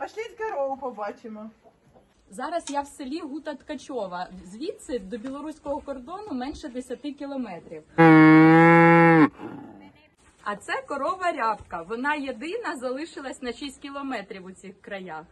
Пошліть корову побачимо. Зараз я в селі Гута Ткачова. Звідси до білоруського кордону менше 10 кілометрів. А це корова рябка. Вона єдина залишилась на 6 кілометрів у цих краях.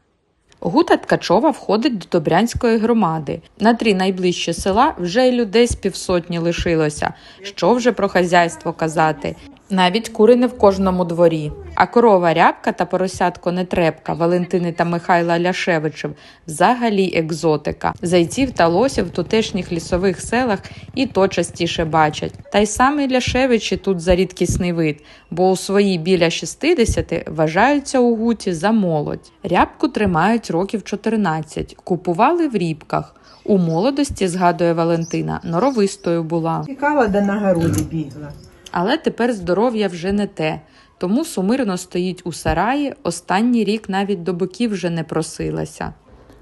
Гута Ткачова входить до Добрянської громади. На три найближчі села вже й людей з півсотні лишилося. Що вже про хазяйство казати? Навіть кури не в кожному дворі. А корова рябка та поросятко нетрепка Валентини та Михайла Ляшевичів взагалі екзотика. Зайців та лосів в тутешніх лісових селах і то частіше бачать. Та й саме Ляшевичі тут за рідкісний вид, бо у свої біля 60 вважаються у гуті за молодь. Рябку тримають років 14, купували в рібках. У молодості, згадує Валентина, норовистою була. Тікала да на городі бігла. Але тепер здоров'я вже не те, тому сумирно стоїть у сараї, останній рік навіть до боків вже не просилася.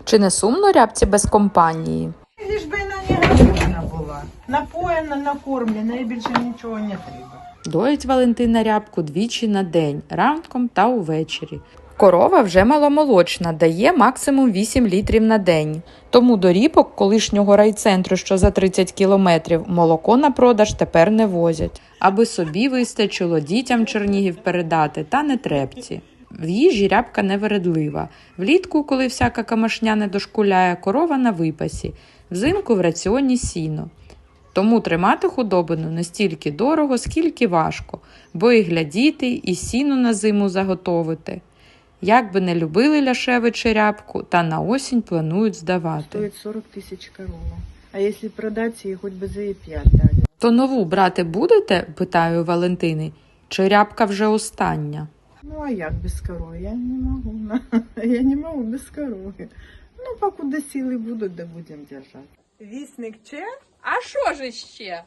Чи не сумно рябці без компанії? Лиш би вона не голодна була. Напоєна, накормлена і більше нічого не треба. Доїть Валентина рябку двічі на день, ранком та увечері. Корова вже маломолочна, дає максимум 8 літрів на день. Тому до ріпок колишнього райцентру, що за 30 кілометрів, молоко на продаж тепер не возять, аби собі вистачило дітям Чернігів передати, та не трепці. В їжі рябка невередлива. Влітку, коли всяка камашня не дошкуляє, корова на випасі, взимку в раціоні сіно. Тому тримати худобину не стільки дорого, скільки важко, бо і глядіти, і сіну на зиму заготовити. Як би не любили Ляшевичі рябку, та на осінь планують здавати. Стоїть 40 тисяч корова. А якщо продати її, хоч би за її 5 дали. То нову брати будете? питаю Валентини. Чи рябка вже остання? Ну а як без корови? Я не можу. Я не можу без корови. Ну, покуда сили будуть, да будемо держати. Вісник че? А що ж іще?